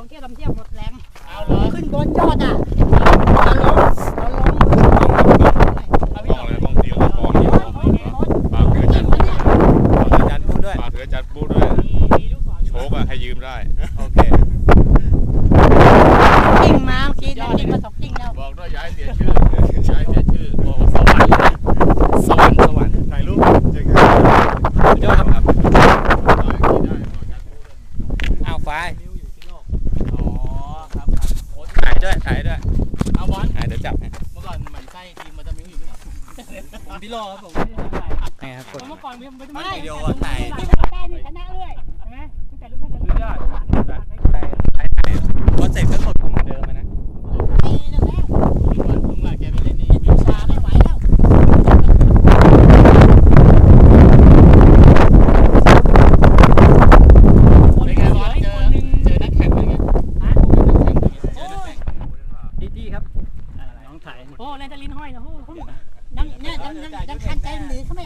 องเที่ยวสามเที่ยวหมดแรงเอาเลยขึ้นบนยอดอะตอนลงตอนลงเอาบพี่อกเลยต้องเดียวตะกอนนี่ฝากเถือจัดจันพูดด้วยฝากเถือจัดบูธด้วยโชกอะให้ยืมได้โอเคกิ่งมาเมื่อกี้ได้กิ่งมาสองกิ่งแล้วบอกด้วยย้ายเสียชื่อย้ายเสียชื่อโอ้สวรรค์เลยสวรรค์สวรรค์ถ่ายรูปเจอกันสุดยอดครับได้ได้บอกจัดพูดเลยอ้าวไฟ ผมพี่โลครับผมไม่ได้ถ่ายนี่ครับกดเมื่อก่อนไม่ไม่ไม่ไม่วิดีโอถ่ายที่ใกล้นี่ชนะเลยใช่ไหมตั้งแต่รุ่นแม่สุดยอดถ่ายถ่ายถ่ายพอเสร็จก็กดปุ่มเหมือนเดิมอะนะไอ้นั่นแล้วลุงหลักแกไปเล่นนี่วิชาไม่ไหวแล้วเป็นไงบอลเจอเจอนักแข่งเป็นไงฮะเจอนักแข่งดีดีครับน้องถ่ายโอ้แลนตาลินห้อยนะโอ้โห ยังเนี่ยยังยังยังคันใจหรือเขาไม่